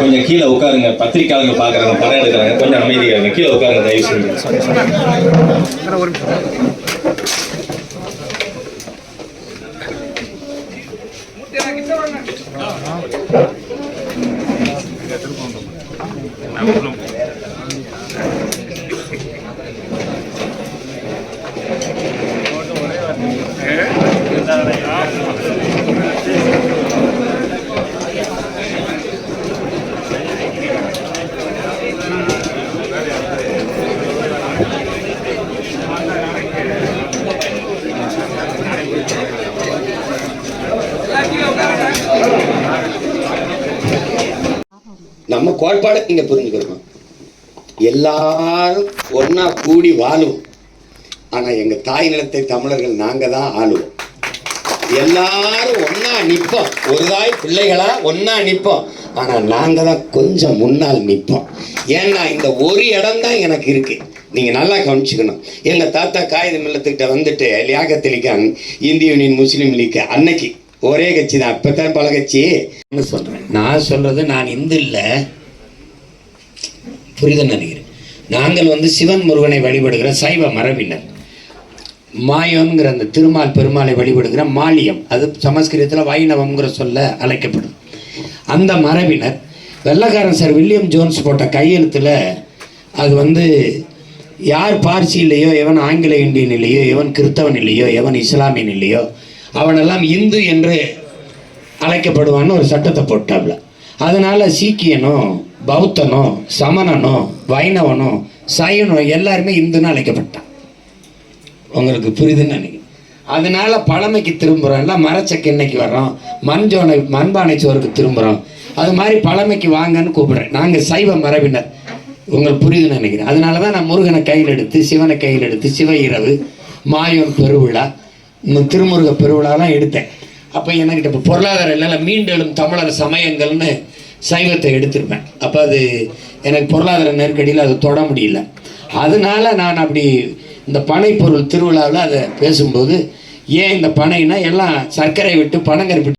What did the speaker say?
கொஞ்சம் கீழே உட்காருங்க. பத்திரிக்கையாளங்க பாக்குறாங்க படம் எடுக்கிறாங்க. கொஞ்சம் அமைதியாங்க கீழே உட்காருங்க தயவு செஞ்சு. Belum. நம்ம கோட்பாடை நீங்க புரிஞ்சுக்கணும்? எல்லாரும் ஒன்றா கூடி வாழுவோம். ஆனா எங்க தாய் நிலத்தை தமிழர்கள் நாங்க தான் ஆளுவோம். எல்லாரும் ஒன்றா நிற்போம். ஒரு தாய் பிள்ளைகளா ஒன்றா நிற்போம். ஆனா நாங்க தான் கொஞ்சம் முன்னால் நிற்போம். ஏன்னா இந்த ஒரு இடம் தான் எனக்கு இருக்கு. நீங்க நல்லா கவனிச்சுக்கணும். எங்க தாத்தா காகித மில்லத்துக்கிட்ட வந்துட்டு லியாகத்தலிக்கான் இந்திய யூனியன் முஸ்லீம் லீக் அன்னைக்கு ஒரே கட்சி தான் அப்பதான் பல கட்சி. சொல்கிறேன் நான் சொல்கிறது நான் இந்து இல்லை புரிதல் நினைக்கிறேன். நாங்கள் வந்து சிவன் முருகனை வழிபடுகிற சைவ மரபினர். மாயம்ங்கிற அந்த திருமால் பெருமாளை வழிபடுகிற மாலியம் அது சமஸ்கிருதத்தில் வைணவம்ங்கிற சொல்ல அழைக்கப்படும். அந்த மரபினர் வெள்ளக்காரன் சார் வில்லியம் ஜோன்ஸ் போட்ட கையெழுத்தில் அது வந்து யார் பார்சி இல்லையோ எவன் ஆங்கில இந்தியன் இல்லையோ எவன் கிறித்தவன் இல்லையோ எவன் இஸ்லாமியன் இல்லையோ அவனெல்லாம் இந்து என்று அழைக்கப்படுவான்னு ஒரு சட்டத்தை போட்டாப்ல. அதனால சீக்கியனோ பௌத்தனோ சமணனோ வைணவனோ சைவனோ எல்லாருமே இந்துன்னு அழைக்கப்பட்டான். உங்களுக்கு புரியுதுன்னு நினைக்கிறேன். அதனால பழமைக்கு திரும்புகிறோம் எல்லாம் மரச்சக்கு வர்றோம்? மண்ஜோனை மண்பானை சோறுக்கு திரும்புகிறோம் அது மாதிரி பழமைக்கு வாங்கன்னு கூப்பிடுறேன். நாங்கள் சைவ மரபினர். உங்களுக்கு புரியுதுன்னு நினைக்கிறேன். அதனால தான் நான் முருகனை கையில் எடுத்து சிவனை கையில் எடுத்து சிவ இரவு மாயோன் பெருவிழா திருமுருக பெருவிழாலாம் எடுத்தேன். அப்போ எனக்கிட்ட இப்போ பொருளாதாரம் இல்லைல்ல மீண்டெழும் தமிழர் சமயங்கள்னு சைவத்தை எடுத்திருப்பேன். அப்போ அது எனக்கு பொருளாதார நெருக்கடியில் அதை தொட முடியல. அதனால நான் அப்படி இந்த பனை பொருள் திருவிழாவில் அதை பேசும்போது ஏன் இந்த பனைனா எல்லாம் சர்க்கரை விட்டு பனங்கருப்பிட்டு